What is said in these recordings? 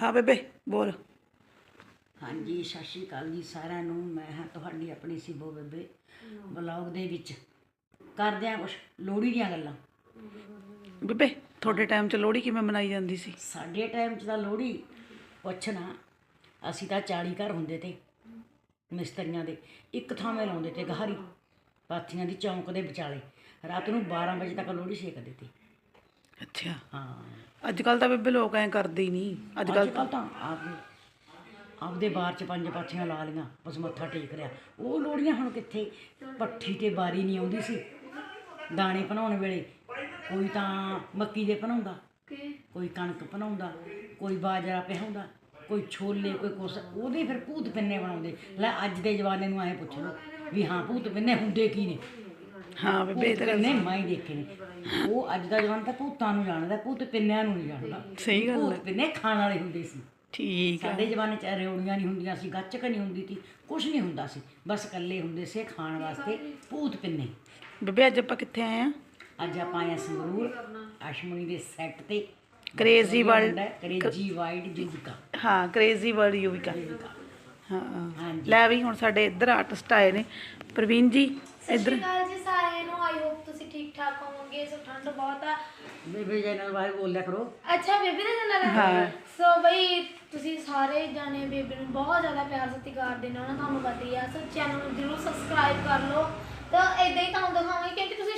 ਹਾਂ ਬੇਬੇ ਬੋਲ। ਹਾਂਜੀ ਸਤਿ ਸ਼੍ਰੀ ਅਕਾਲ ਜੀ ਸਾਰਿਆਂ ਨੂੰ। ਮੈਂ ਹਾਂ ਤੁਹਾਡੀ ਆਪਣੀ ਸਿਬੋ ਬੇਬੇ ਬਲੌਗ ਦੇ ਵਿੱਚ। ਕਰਦੇ ਹਾਂ ਕੁਛ ਲੋਹੜੀ ਦੀਆਂ ਗੱਲਾਂ। ਬੇਬੇ ਤੁਹਾਡੇ ਟਾਈਮ 'ਚ ਲੋਹੜੀ ਕਿਵੇਂ ਮਨਾਈ ਜਾਂਦੀ ਸੀ? ਸਾਡੇ ਟਾਈਮ 'ਚ ਤਾਂ ਲੋਹੜੀ ਪੁੱਛਣਾ ਅਸੀਂ ਤਾਂ 40 ਘਰ ਹੁੰਦੇ ਤੇ ਮਿਸਤਰੀਆਂ ਦੇ ਇੱਕ ਥਾਵੇਂ ਲਾਉਂਦੇ ਤੇ ਗਹਾਰੀ ਪਾਥੀਆਂ ਦੀ ਚੌਂਕ ਦੇ ਵਿਚਾਲੇ। ਰਾਤ ਨੂੰ 12 ਵਜੇ ਤੱਕ ਲੋਹੜੀ ਸੇਕਦੇ ਤੇ ਅੱਛਾ। ਹਾਂ। ਅੱਜ ਕੱਲ ਤਾਂ ਬੇਬੇ ਲੋਕ ਐਂ ਕਰਦੇ ਹੀ ਨਹੀਂ। ਅੱਜ ਕੱਲ ਅੱਜ ਕੱਲ ਤਾਂ ਆਪਦੇ ਆਪਦੇ ਬਾਰ ਚ ਪੰਜ ਪਾਥੀਆਂ ਲਾ ਲੀਆਂ ਬਸ ਮੱਥਾ ਟੇਕ ਲਿਆ ਉਹ ਲੋੜੀਆਂ ਹੁਣ ਕਿੱਥੇ? ਪੱਠੀ ਤੇ ਬਾਰੀ ਨਹੀਂ ਆਉਂਦੀ ਸੀ। ਦਾਣੇ ਭਨਾਉਣ ਵੇਲੇ ਕੋਈ ਤਾਂ ਮੱਕੀ ਦੇ ਭਨਾਉਂਦਾ ਕੋਈ ਕਣਕ ਭਨਾਉਂਦਾ ਕੋਈ ਬਾਜਰਾ ਪਿਹਾਉਂਦਾ ਕੋਈ ਛੋਲੇ ਕੋਈ ਕੁਛ। ਉਹਦੇ ਫਿਰ ਭੂਤ ਪਿੰਨੇ ਬਣਾਉਂਦੇ। ਲੈ ਅੱਜ ਦੇ ਜਵਾਨੇ ਨੂੰ ਐਂ ਪੁੱਛ ਲਓ ਵੀ ਹਾਂ ਭੂਤ ਪਿੰਨੇ ਹੁੰਦੇ ਕੀ ਨੇ? ਹਾਂ ਬੇਬੇ ਭੂਤ ਪਿੰਨੇ ਮੈਂ ਹੀ ਦੇਖੇ ਨੇ। ਉਹ ਅੱਜ ਦਾ ਜਵਾਨ ਤਾਂ ਭੂਤਾਂ ਨੂੰ ਜਾਣਦਾ ਭੂਤ ਪਿੰਨਿਆਂ ਨੂੰ ਨਹੀਂ ਜਾਣਦਾ। ਸਹੀ ਗੱਲ ਭੂਤ ਪਿੰਨੇ ਖਾਣ ਵਾਲੇ ਹੁੰਦੇ ਸੀ। ਠੀਕ ਆ ਸਾਡੇ ਜ਼ਮਾਨੇ ਚ ਰਿਉੜੀਆਂ ਨਹੀਂ ਹੁੰਦੀਆਂ ਸੀ ਗੱਚਕ ਨਹੀਂ ਹੁੰਦੀ ਸੀ ਕੁਝ ਨਹੀਂ ਹੁੰਦਾ ਸੀ। ਬਸ ਇਕੱਲੇ ਹੁੰਦੇ ਸੀ ਖਾਣ ਵਾਸਤੇ ਭੂਤ ਪਿੰਨੇ ਬੇਬੇ ਅੱਜ ਆਪਾਂ ਕਿੱਥੇ ਆਏ ਆ ਅੱਜ ਆਪਾਂ ਆਏ ਹਾਂ ਸੰਗਰੂਰ ਅਸ਼ਮਨੀ ਦੇ ਸੈੱਟ ਤੇ। Crazy world crazy wide Jeevika ਹਾਂ ਕ੍ਰੇਜ਼ੀ ਵਰਲਡ ਯੂਵਿਕਾ। ਹਾਂ। ਲੈ ਵੀ ਹੁਣ ਸਾਡੇ ਇੱਧਰ ਆਰਟਿਸਟ ਆਏ ਨੇ। ਪ੍ਰਵੀਨ ਜੀ ਅਕਾਲ ਜੀ ਸਾਰਿਆਂ ਨੂੰ। ਆਈ ਹੋਪ ਤੁਸੀਂ ਠੀਕ ਠਾਕ ਹੋਵੋਗੇ। ਸੋ ਠੰਡ ਬਹੁਤ ਆ। ਬੇਬੇ ਚੈਨਲ ਬਾਰੇ ਬੋਲਿਆ ਕਰੋ। ਅੱਛਾ ਬੇਬੀ ਦਾ ਜਨਮ ਹੈ। ਹਾਂ। ਸੋ ਬਈ ਤੁਸੀਂ ਸਾਰੇ ਜਾਣੇ ਬੇਬੀ ਨੂੰ ਬਹੁਤ ਜ਼ਿਆਦਾ ਪਿਆਰ ਸਤਿਕਾਰ ਦੇਣਾ ਉਹਨਾਂ ਤੁਹਾਨੂੰ ਪਤਾ ਹੀ ਆ। ਸੋ ਚੈਨਲ ਨੂੰ ਜਰੂਰ ਸਬਸਕ੍ਰਾਈਬ ਕਰ ਲਓ। ਤਾਂ ਇਦਾਂ ਹੀ ਤੁਹਾਨੂੰ ਦਿਖਾਵਾਂਗੇ ਕਿਉਂਕਿ ਤੁਸੀਂ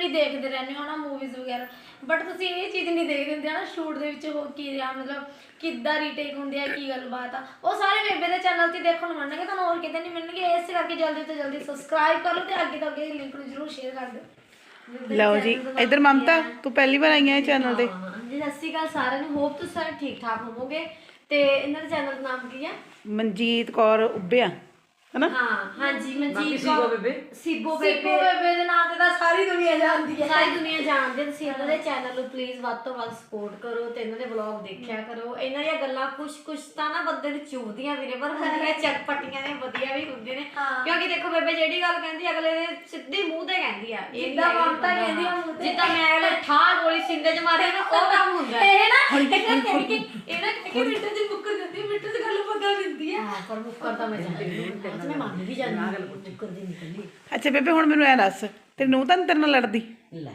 ਆਲਰੇਡੀ ਦੇਖਦੇ ਰਹਿੰਦੇ ਹੋ ਨਾ ਮੂਵੀਜ਼ ਵਗੈਰਾ। ਬਟ ਤੁਸੀਂ ਇਹ ਚੀਜ਼ ਨਹੀਂ ਦੇਖਦੇ ਹੁੰਦੇ ਨਾ ਸ਼ੂਟ ਦੇ ਵਿੱਚ ਹੋ ਕੀ ਰਿਹਾ ਮਤਲਬ ਕਿੱਦਾਂ ਰੀਟੇਕ ਹੁੰਦੇ ਆ ਕੀ ਗੱਲਬਾਤ ਆ। ਉਹ ਸਾਰੇ ਬੇਬੇ ਦੇ ਚੈਨਲ ਤੇ ਦੇਖਣ ਨੂੰ ਮਿਲਣਗੇ ਤੁਹਾਨੂੰ ਹੋਰ ਕਿਤੇ ਨਹੀਂ ਮਿਲਣਗੇ। ਇਸ ਕਰਕੇ ਜਲਦੀ ਤੋਂ ਜਲਦੀ ਸਬਸਕ੍ਰਾਈਬ ਕਰ ਲਓ ਤੇ ਅੱਗੇ ਤੋਂ ਅੱਗੇ ਲਿੰਕ ਨੂੰ ਜਰੂਰ ਸ਼ੇਅਰ ਕਰ ਦਿਓ। ਲਓ ਜੀ ਇੱਧਰ ਮਮਤਾ ਤੂੰ ਪਹਿਲੀ ਵਾਰ ਆਈ ਹੈ ਚੈਨਲ ਤੇ? ਜੀ ਸਤਿ ਸ਼੍ਰੀ ਅਕਾਲ ਸਾਰਿਆਂ ਨੂੰ। ਹੋਪ ਤੁਸੀਂ ਸਾਰੇ ਠੀਕ ਠਾਕ ਹੋਵੋਗੇ। ਤੇ ਇਹਨਾਂ ਦੇ ਚੈਨਲ ਦਾ ਨਾਮ ਕੀ ਹੈ ਮਨਜੀਤ ਕੌਰ ਉੱਭਿਆ। ਹਨਾ? ਹਾਂ ਹਾਂਜੀ ਮਨਜੀਤ ਸੀਬੋ ਕੌਰ- ਬੇਬੇ। ਸਿੱਬੋ ਬੇਬੇ ਸਿੱਬੋ ਬੇਬੇ। ਦੇ ਨਾਮ ਤੇ ਤਾਂ ਸਾਰੀ ਦੁਨੀਆ ਜਾਣਦੀ ਹੈ। ਸਾਰੀ ਦੁਨੀਆ ਜਾਣਦੀ ਹੈ ਤੁਸੀਂ ਇਹਨਾਂ ਦੇ ਚੈਨਲ ਨੂੰ ਪਲੀਜ਼ ਵੱਧ ਤੋਂ ਵੱਧ ਸਪੋਰਟ ਕਰੋ ਤੇ ਇਹਨਾਂ ਦੇ ਵਲੌਗ ਦੇਖਿਆ ਕਰੋ। ਇਹਨਾਂ ਦੀਆਂ ਗੱਲਾਂ ਕੁਝ ਕੁਝ ਤਾਂ ਨਾ ਬੰਦੇ ਨੂੰ ਚੁਭਦੀਆਂ ਵੀ ਨੇ ਪਰ ਹੁੰਦੀਆਂ ਚਟਪਟੀਆਂ ਨੇ ਵਧੀਆ ਵੀ ਹੁੰਦੇ ਨੇ। ਹਾਂ। ਕਿਉਂਕਿ ਦੇਖੋ ਬੇਬੇ ਜਿਹੜੀ ਗੱਲ ਕਹਿੰਦੀ ਅਗਲੇ ਦੇ ਸਿੱਧੇ ਮੂੰਹ ਤੇ ਕਹਿੰਦੀ ਆ। ਇਹ ਨੀ ਜਿੱਦਾਂ ਮਮਤਾ। ਕਹਿੰਦੀ ਆ ਮੂੰਹ ਤੇ। ਜਿੱਦਾਂ ਮੈਂ ਅਗਲੇ ਠਾ ਗੋਲੀ ਸਿੰਦੇ ਚ ਮਾਰੇ ਨਾ ਉਹ ਕੰਮ ਹੁੰਦਾ। ਹੈ। ਇਹ ਨਾ ਇਹ ਨਾ ਕਹਿ ਕੇ ਇਹ ਨਾ ਕਹਿ ਕੇ ਮਿੰਟ ਚ ਮੁੱਕਰ ਦਿੰਦੀ ਮਿੰਟ ਚ ਗੱਲ ਪੱਕਾ ਦਿੰਦੀ ਹੈ ਹਾਂ ਪਰ ਮੁੱਕਰ ਤਾਂ ਮੈਂ ਜਾਂਦੀ ਅੱਜ ਮੈਂ ਮੰਨ ਵੀ ਜਾਂਦੀ। ਹਾਂ ਮੁੱਕਰ ਦੀ ਨਿਕਲੀ। ਅੱਛਾ ਬੇਬੇ ਹੁਣ ਮੈਨੂੰ ਐ ਦੱਸ ਤੇਰੀ ਨੂੰ ਤਾਂ ਨੀ ਤੇਰੇ ਨਾਲ ਲੜਦੀ? ਲੈ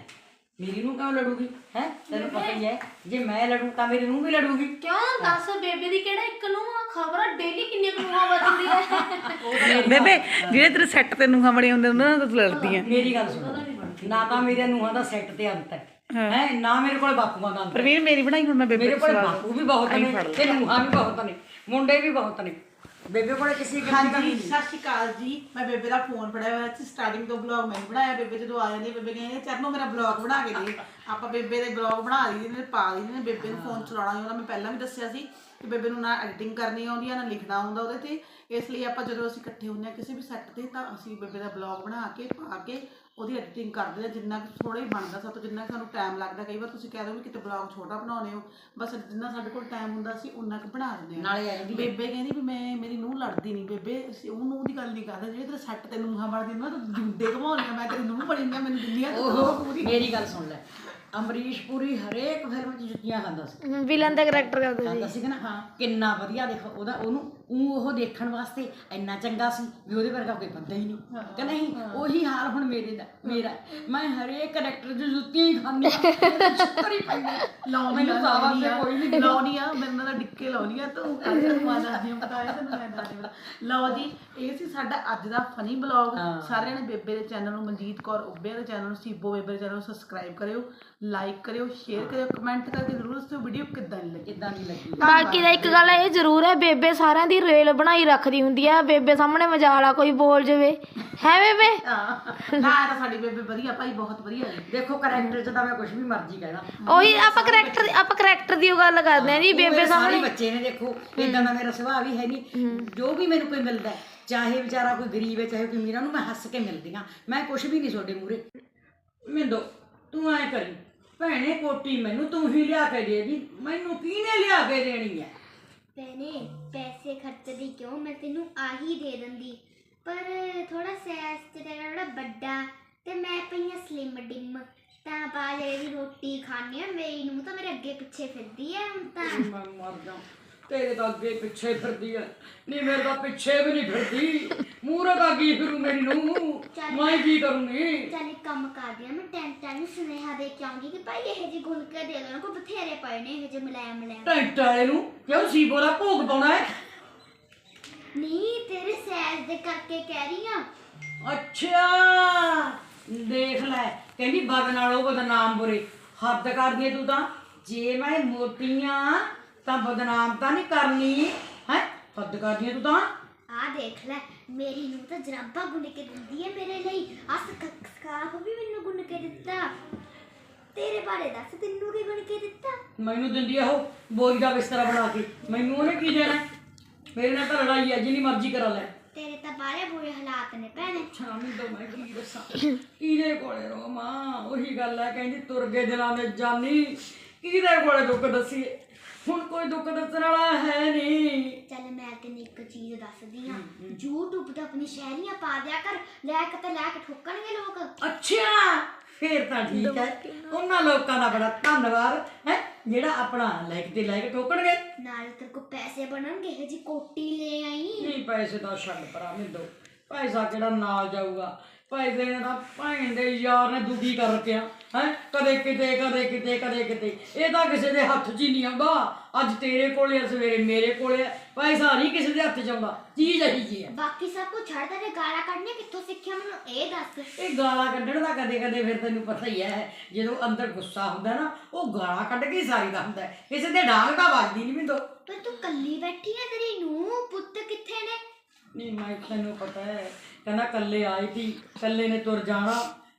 ਮੇਰੀ ਨੂੰ ਕਿਉਂ ਲੜੂਗੀ? ਹੈ? ਤੈਨੂੰ ਪਤਾ ਹੀ ਹੈ ਜੇ ਮੈਂ ਲੜੂ ਤਾਂ ਮੇਰੀ ਨੂੰ ਵੀ ਲੜੂਗੀ। ਕਿਉਂ? ਦੱਸ ਬੇਬੇ ਦੀ ਕਿਹੜਾ ਇੱਕ ਨੂੰ ਆ? ਖਬਰ ਡੇਲੀ ਕਿੰਨੀਆਂ ਕੁਨੂਆਂ ਬਦਲਦੀ ਹੈ ਬੇਬੇ ਜਿਹੜੇ ਤੇਰੇ ਸੈੱਟ ਤੇ ਨੂੰਹਾਂ ਬਣੇ ਹੁੰਦੇ ਉਹਨਾਂ ਨਾਲ ਤੂੰ ਲੜਦੀ ਆ ਮੇਰੀ ਗੱਲ ਸੁਣ। ਨਾ ਤਾਂ ਮੇਰੇ ਨੂੰਹਾਂ ਦਾ ਸੈੱਟ ਤੇ ਅੰਤ ਹੈ। ਹੈ। ਨਾ ਮੇਰੇ ਕੋਲ ਬਾਪੂਆਂ ਦਾ ਅੰਤ ਹੈ। ਪ੍ਰਵੀਨ ਮੇਰੀ ਬਣਾਈ ਹੁਣ ਮੈਂ ਬੇਬੇ ਮੇਰੇ ਕੋਲ ਬਾਪੂ ਵੀ ਬਹੁਤ ਨੇ ਤੇ ਨੂੰਹਾਂ ਵੀ ਬਹੁਤ ਨੇ। ਮੁੰਡੇ ਵੀ ਬਹੁਤ ਨੇ। ਬੇਬੇ ਕੋਲ ਕਿਸੇ ਗੱਲ ਦੀ ਕਮੀ ਹਾਂਜੀ ਨਹੀਂ। ਸਤਿ ਸ਼੍ਰੀ ਅਕਾਲ ਜੀ। ਮੈਂ ਬੇਬੇ ਦਾ ਫੋਨ ਫੜਿਆ ਹੋਇਆ ਸੀ। ਸਟਾਰਟਿੰਗ ਤੋਂ ਬਲੌਗ ਮੈਂ ਬਣਾਇਆ। ਬੇਬੇ ਜਦੋਂ ਆ ਜਾਂਦੀ ਹੈ, ਬੇਬੇ ਕਹਿੰਦੀ ਚਰਨੋ ਮੇਰਾ ਬਲੌਗ ਬਣਾ ਕੇ ਦੇ। ਆਪਾਂ ਬੇਬੇ ਦੇ ਬਲੌਗ ਬਣਾ ਲਈਦੇ ਨੇ ਪਾ ਲਈਦੇ ਨੇ ਬੇਬੇ ਨੂੰ ਫੋਨ ਚਲਾਉਣਾ ਆਉਂਦਾ। ਮੈਂ ਪਹਿਲਾਂ ਵੀ ਦੱਸਿਆ ਸੀ ਕਿ ਬੇਬੇ ਨੂੰ ਨਾ ਐਡੀਟਿੰਗ ਕਰਨੀ ਆਉਂਦੀ ਆ ਨਾ ਲਿਖਣਾ ਆਉਂਦਾ ਉਹਦੇ ਤੇ। ਇਸ ਲਈ ਆਪਾਂ ਜਦੋਂ ਅਸੀਂ ਇਕੱਠੇ ਹੁੰਦੇ ਆ ਕਿਸੇ ਵੀ ਸੈੱਟ ਤੇ ਤਾਂ ਅਸੀਂ ਬੇਬੇ ਦਾ ਬਲੌਗ ਬਣਾ ਕੇ ਪਾ ਕੇ ਉਹਦੀ ਐਡੀਟਿੰਗ ਕਰਦੇ ਆ ਜਿੰਨਾ ਕੁ ਥੋੜਾ ਹੀ ਬਣਦਾ ਸਾਤੋਂ ਜਿੰਨਾ ਕੁ ਸਾਨੂੰ ਟਾਈਮ ਲੱਗਦਾ ਕਈ ਵਾਰ ਤੁਸੀਂ ਕਹਿ ਦੋ ਵੀ ਕਿਤੇ ਬਲੌਗ ਛੋਟਾ ਬਣਾਉਣੇ ਹੋ ਬਸ ਜਿੰਨਾ ਸਾਡੇ ਕੋਲ ਟਾਈਮ ਹੁੰਦਾ ਸੀ ਉਨਾ ਕੁ ਬਣਾ ਦਿੰਦੇ ਆ। ਨਾਲੇ ਵੀ ਬੇਬੇ ਕਹਿੰਦੀ ਵੀ ਮੈਂ ਮੇਰੀ ਨੂੰਹ ਲੜਦੀ ਨਹੀਂ ਬੇਬੇ ਅਸੀਂ ਉਹ ਨੂੰਹ ਦੀ ਗੱਲ ਨਹੀਂ ਕਰਦੇ ਜਿਹੜੇ ਤੇਰੇ ਸੱਟ ਤੇ ਨੂੰਹਾਂ ਬਣਦੀ ਨਾ ਤੂੰ ਜੁੰਡੇ ਘਮਾਉਣੀਆਂ ਮੈਂ ਤੇਰੀ ਨੂੰਹ ਬਣੀ ਮੈਂ ਮੈਨੂੰ ਦੁਨੀਆ ਤੋਂ ਉਹ ਮੇਰੀ ਗੱਲ ਸੁਣ ਲੈ ਅਮਰੀਸ਼ ਪੁਰੀ ਹਰੇਕ ਫਿਲਮ 'ਚ ਜੁੱਤੀਆਂ ਖਾਂਦਾ ਸੀ। ਵਿਲਨ ਦਾ ਕਰੈਕਟਰ ਕਰਦਾ ਖਾਂਦਾ ਸੀ ਕਿ ਨਾ ਹਾਂ ਕਿੰਨਾ ਵਧੀਆ ਦੇਖੋ ਉਹਦਾ ਉਹਨੂੰ ਊਂ ਉਹ ਦੇਖਣ ਵਾਸਤੇ ਇੰਨਾ ਚੰਗਾ ਸੀ ਵੀ ਉਹਦੇ ਵਰਗਾ ਕੋਈ ਬੰਦਾ ਹੀ ਨਹੀਂ। ਕਿ ਨਹੀਂ ਉਹੀ ਹਾਲ ਹੁਣ ਮੇਰੇ ਦਾ ਮੇਰਾ। ਮੈਂ ਹਰੇਕ ਕਰੈਕਟਰ 'ਚ ਜੁੱਤੀਆਂ ਹੀ ਖਾਂਦੀ ਛੱਤਰੀ ਪੈਂਦੀ। ਲਾਉਣੀ ਮੈਨੂੰ ਸਾਵਾ ਸੇ ਕੋਈ ਨਹੀਂ ਲਾਉਣੀ ਆ ਮੇਰੇ ਨਾਲ ਤਾਂ ਡਿੱਕੇ ਲਾਉਣੀ ਆ ਤੂੰ ਕੱਲ ਨੂੰ ਆ ਜਾਂਦੀ ਆ ਪਤਾ ਹੈ ਤੈਨੂੰ ਮੈਂ ਦੱਸ ਦਿੰਦਾ ਲਓ ਜੀ ਇਹ ਸੀ ਸਾਡਾ ਅੱਜ ਦਾ ਫਨੀ ਬਲੌਗ ਸਾਰਿਆਂ ਨੇ ਬੇਬੇ ਦੇ ਚੈਨਲ ਨੂੰ ਮਨਜੀਤ ਕੌਰ ਉੱਬੇ ਦੇ ਚੈਨਲ ਨੂੰ ਸੀਬੋ ਬੇਬੇ ਦੇ ਚੈਨਲ ਨੂੰ ਸਬਸਕ੍ਰਾਈਬ ਕਰਿਓ ਲਾਈਕ ਕਰਿਓ ਸ਼ੇਅਰ ਕਰਿਓ ਕਮੈਂਟ ਕਰਕੇ ਜ਼ਰੂਰ ਦੱਸਿਓ ਵੀਡੀਓ ਕਿੱਦਾਂ ਦੀ ਲੱਗੀ। ਇਦਾਂ ਨਹੀਂ ਲੱਗੀ। ਬਾਕੀ ਦਾ ਇੱਕ ਗੱਲ ਇਹ ਜ਼ਰੂਰ ਹੈ ਬੇਬੇ ਸਾਰਿਆਂ ਦੀ ਰੇਲ ਬਣਾਈ ਰੱਖਦੀ ਹੁੰਦੀ ਆ ਬੇਬੇ ਸਾਹਮਣੇ ਮਜਾਲਾ ਕੋਈ ਬੋਲ ਜਵੇ। ਹੈ ਬੇਬੇ? ਹਾਂ। ਨਾ ਇਹ ਤਾਂ ਸਾਡੀ ਬੇਬੇ ਵਧੀਆ ਭਾਈ ਬਹੁਤ ਵਧੀਆ ਜੀ। ਦੇਖੋ ਕਰੈਕਟਰ 'ਚ ਤਾਂ ਮੈਂ ਕੁਝ ਵੀ ਮਰਜ਼ੀ ਕਹਿਣਾ ਉਹੀ ਆਪਾਂ ਕਰੈਕਟਰ ਆਪਾਂ ਕਰੈਕਟਰ ਦੀ ਉਹ ਗੱਲ ਕਰਦੇ ਆ ਜੀ ਬੇਬੇ ਸਾਹਮਣੇ। ਬੱਚੇ ਨੇ ਦੇਖੋ ਇਦਾਂ ਦਾ ਮੇਰਾ ਸੁਭਾਅ ਵੀ ਹੈ ਨਹੀਂ ਜੋ ਵੀ ਮੈਨੂੰ ਕੋਈ ਮਿਲਦਾ ਚਾਹੇ ਵਿਚਾਰਾ ਕੋਈ ਗਰੀਬ ਹੈ ਚਾਹੇ ਕੋਈ ਅਮੀਰ ਉਹਨੂੰ ਮੈਂ ਹੱਸ ਕੇ ਮਿਲਦੀ ਹਾਂ ਮੈਂ ਕੁਝ ਵੀ ਨਹੀਂ ਤੁਹਾਡੇ ਮੂਰੇ ਮਿੰਦੋ ਤੂੰ ਐ ਕਰੀ। ਭੈਣੇ ਕੋਟੀ ਮੈਨੂੰ ਤੂੰ ਹੀ ਲਿਆ ਕੇ ਦੇ ਦੀ। ਮੈਨੂੰ ਕਿਹਨੇ ਲਿਆ ਕੇ ਦੇਣੀ ਹੈ? ਭੈਣੇ, ਪੈਸੇ ਖਰਚਦੀ ਕਿਉਂ? ਮੈਂ ਤੈਨੂੰ ਆਹੀ ਦੇ ਦਿੰਦੀ। ਪਰ ਥੋੜਾ ਸੈਸ ਤੇ ਤੇਰਾ ਥੋੜਾ ਵੱਡਾ, ਤੇ ਮੈਂ ਪਈਆਂ ਸਲਿਮ ਡਿਮ ਤਾਂ ਪਾ ਦੀ ਰੋਟੀ ਖਾਣੀ ਆ, ਮੇਰੀ ਨੂੰ ਤਾਂ ਮੇਰੇ ਅੱਗੇ ਪਿੱਛੇ ਫਿਰਦੀ ਆ, ਹੁਣ ਤਾਂ। ਮੈਂ ਮਰ ਜਾ ਤੇਰੇ ਤਾਂ ਅੱਗੇ ਪਿੱਛੇ ਫਿਰਦੀ ਐ ਨਹੀਂ, ਮੇਰੇ ਤਾਂ ਪਿੱਛੇ ਵੀ ਨਹੀਂ ਫਿਰਦੀ। ਮੂਹਰੇ ਤਾਂ ਕੀ ਫਿਰੂ ਮੇਰੀ ਨੂੰ। ਮੈਂ ਕੀ ਕਰੂੰਗੀ? ਚੱਲ ਇੱਕ ਕੰਮ ਕਰਦੀ ਆ ਮੈਂ ਟੈਂਟਾਂ ਨੂੰ ਸੁਨੇਹਾ ਦੇ ਕੇ ਆਉਂਗੀ ਕਿ ਭਾਈ ਇਹ ਜੀ ਗੁਣ ਕੇ ਦੇ ਦੇਣਾ ਕੋ ਬਥੇਰੇ ਪਏ ਨੇ ਇਹ ਜੇ ਮਲਾਇਮ ਮਲਾਇਮ ਟੈਂਟ ਵਾਲੇ ਨੂੰ ਕਿਉਂ ਸੀਬੋ ਦਾ ਭੋਗ ਪਾਉਣਾ ਹੈ? ਨਹੀਂ ਤੇਰੇ ਸੈਜ ਦੇ ਕਰਕੇ ਕਹਿ ਰਹੀ ਆ। ਅੱਛਾ ਦੇਖ ਲੈ ਕਹਿੰਦੀ ਬਦ ਨਾਲੋਂ ਬਦਨਾਮ ਬੁਰੇ। ਹੱਦ ਕਰਦੀ ਤੂੰ ਤਾਂ। ਜੇ ਮੈਂ ਮੋਟੀਆਂ ਤਾਂ ਬਦਨਾਮ ਤਾਂ ਨਹੀਂ ਕਰਨੀ। ਹੈ? ਹੱਦ ਕਰਦੀ ਤੂੰ ਤਾਂ। ਆ ਦੇਖ ਲੈ ਮੇਰੀ ਨੂੰ ਤਾਂ ਜਰਾਬਾ ਗੁੰਨ ਕੇ ਦਿੰਦੀ ਹੈ ਮੇਰੇ ਲਈ। ਆ ਸਕਾਰਫ ਵੀ ਮੈਨੂੰ ਗੁੰਨ ਕੇ ਦਿੱਤਾ। ਤੇਰੇ ਬਾਰੇ ਦੱਸ ਤੈਨੂੰ ਕੀ ਗੁੰਨ ਕੇ ਦਿੱਤਾ? ਮੈਨੂੰ ਦਿੰਦੀ ਆ ਉਹ ਬੋਰੀ ਦਾ ਬਿਸਤਰਾ ਬਣਾ ਕੇ। ਮੈਨੂੰ ਉਹਨੇ ਕੀ ਦੇਣਾ? ਮੇਰੇ ਨਾਲ ਤਾਂ ਲੜਾਈ ਹੈ ਜਿੰਨੀ ਮਰਜ਼ੀ ਕਰਾ ਲੈ। ਤੇਰੇ ਤਾਂ ਬਾਰੇ ਬੁਰੇ ਹਾਲਾਤ ਨੇ ਭੈਣੇ। ਸ਼ਾਮੀ ਤੋਂ ਮੈਂ ਕੀ ਦੱਸਾਂ? ਕਿਹਦੇ ਕੋਲੇ ਰੋ ਮਾਂ ਉਹੀ ਗੱਲ ਹੈ ਕਹਿੰਦੀ ਤੁਰ ਗਏ ਦਿਲਾਂ ਦੇ ਜਾਨੀ। ਕਿਹਦੇ ਕੋਲੇ ਦੁੱਖ ਦੱਸੀਏ? ਹੁਣ ਕੋਈ ਦੁੱਖ ਦੱਸਣ ਵਾਲਾ ਹੈ ਨਹੀਂ। ਚੱਲ ਮੈਂ ਤੈਨੂੰ ਇੱਕ ਚੀਜ਼ ਦੱਸਦੀ ਹਾਂ। YouTube ਤੇ ਆਪਣੀ ਸ਼ਾਇਰੀਆਂ ਪਾ ਦਿਆ ਕਰ ਲਾਇਕ ਤੇ ਲੈ ਕੇ ਠੋਕਣਗੇ ਲੋਕ। ਅੱਛਾ ਫੇਰ ਤਾਂ ਠੀਕ ਹੈ। ਉਹਨਾਂ ਲੋਕਾਂ ਦਾ ਬੜਾ ਧੰਨਵਾਦ ਹੈ? ਜਿਹੜਾ ਆਪਣਾ ਲਾਈਕ ਤੇ ਲਾਈਕ ਠੋਕਣਗੇ। ਨਾਲ ਤੇਰੇ ਕੋ ਪੈਸੇ ਬਣਨਗੇ ਇਹ ਜੀ ਕੋਟੀ ਲੈ ਆਈ। ਨਹੀਂ ਪੈਸੇ ਦਾ ਛੱਡ ਪਰਾਂ ਮਿੰਦੋ ਪੈਸਾ ਕਿਹੜਾ ਨਾਲ ਜਾਊਗਾ? ਪੈਸੇ ਨੇ ਤਾਂ ਭੈਣ ਦੇ ਯਾਰ ਨੇ ਦੁਖੀ ਕਰ ਰੱਖਿਆ ਹੈ? ਕਦੇ ਕਿਤੇ ਕਦੇ ਕਿਤੇ ਕਦੇ ਕਿਤੇ। ਇਹ ਤਾਂ ਕਿਸੇ ਦੇ ਹੱਥ 'ਚ ਹੀ ਨਹੀਂ ਆਉਂਦਾ। ਅੱਜ ਤੇਰੇ ਕੋਲੇ ਆ ਸਵੇਰੇ ਮੇਰੇ ਕੋਲੇ ਆ। ਪੈਸਾ ਨਹੀਂ ਕਿਸੇ ਦੇ ਹੱਥ 'ਚ ਆਉਂਦਾ। ਚੀਜ਼ ਇਹੀ ਜੀ ਹੈ। ਬਾਕੀ ਸਭ ਕੁਝ ਛੱਡ ਤੇ ਗਾਲਾਂ ਕੱਢਣੇ ਕਿੱਥੋਂ ਸਿੱਖਿਆ ਮੈਨੂੰ ਇਹ ਦੱਸ। ਇਹ ਗਾਲਾਂ ਕੱਢਣ ਦਾ ਕਦੇ ਕਦੇ ਫਿਰ ਤੈਨੂੰ ਪਤਾ ਹੀ ਹੈ ਜਦੋਂ ਅੰਦਰ ਗੁੱਸਾ ਹੁੰਦਾ ਨਾ ਉਹ ਗਾਲਾਂ ਕੱਢ ਕੇ ਹੀ ਸਾਰੀ ਦਾ ਹੁੰਦਾ ਹੈ। ਕਿਸੇ ਦੇ ਡਾਂਗ ਤਾਂ ਵੱਜਦੀ ਨਹੀਂ ਮਿੰਦੋ ਪਰ ਤੂੰ ਕੱਲੀ ਬੈਠੀ ਆ ਤੇਰੀ ਨੂੰ ਪੁੱਤ ਕਿੱਥੇ ਨੇ? ਨਹੀਂ, ਮੈਂ ਤੈਨੂੰ ਪਤਾ ਹੈ, ਕਹਿੰਦਾ ਕੱਲੇ ਆਈ ਸੀ ਕੱਲੇ ਨੇ ਤੁਰ ਜਾਣਾ,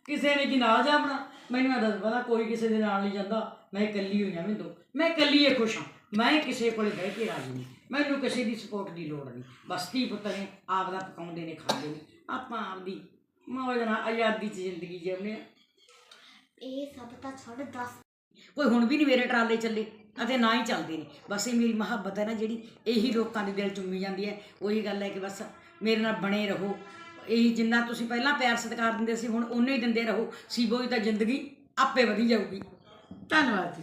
ਕਿਸੇ ਨੇ ਕੀ ਨਾਲ ਜਾਣਾ ਮੈਨੂੰ ਇਹ ਦੱਸ ਪਤਾ ਕੋਈ ਕਿਸੇ ਦੇ ਨਾਲ ਨਹੀਂ ਜਾਂਦਾ, ਮੈਂ ਇਕੱਲੀ ਹੋਈ ਹਾਂ ਮਿੰਦੋ। ਮੈਂ ਇਕੱਲੀ ਹੀ ਖੁਸ਼ ਹਾਂ, ਮੈਂ ਕਿਸੇ ਕੋਲ ਬਹਿ ਕੇ ਰਾਜੀ ਨਹੀਂ। ਮੈਨੂੰ ਕਿਸੇ ਦੀ ਸਪੋਰਟ ਦੀ ਲੋੜ ਨਹੀਂ। ਬਸ ਧੀ ਪੁੱਤ ਨੇ ਆਪ ਦਾ ਪਕਾਉਂਦੇ ਨੇ, ਖਾਂਦੇ ਨੇ। ਆਪਾਂ ਆਪਦੀ ਮੌਜ ਨਾਲ ਆਜ਼ਾਦੀ 'ਚ ਜ਼ਿੰਦਗੀ ਜਿਉਂਦੇ ਹਾਂ। ਇਹ ਸਭ ਤਾਂ ਛੱਡ, ਦੱਸ ਕੋਈ ਹੁਣ ਵੀ ਨਹੀਂ ਮੇਰੇ ਟਰਾਲੇ ਚੱਲੇ ਅਤੇ ਨਾ ਹੀ ਚੱਲਦੇ ਨੇ। ਬਸ ਇਹ ਮੇਰੀ ਮੁਹੱਬਤ ਹੈ ਨਾ ਜਿਹੜੀ, ਇਹੀ ਲੋਕਾਂ ਦੇ ਦਿਲ ਚੁੰਮੀ ਜਾਂਦੀ ਹੈ। ਉਹੀ ਗੱਲ ਹੈ ਕਿ ਬਸ ਮੇਰੇ ਨਾਲ ਬਣੇ ਰਹੋ। ਇਹੀ ਜਿੰਨਾ ਤੁਸੀਂ ਪਹਿਲਾਂ ਪਿਆਰ ਸਤਿਕਾਰ ਦਿੰਦੇ ਸੀ, ਹੁਣ ਉਹਨੇ ਹੀ ਦਿੰਦੇ ਰਹੋ। ਸੀਬੋ ਦੀ ਤਾਂ ਜ਼ਿੰਦਗੀ ਆਪੇ ਵਧੀ ਜਾਊਗੀ। ਧੰਨਵਾਦ ਜੀ।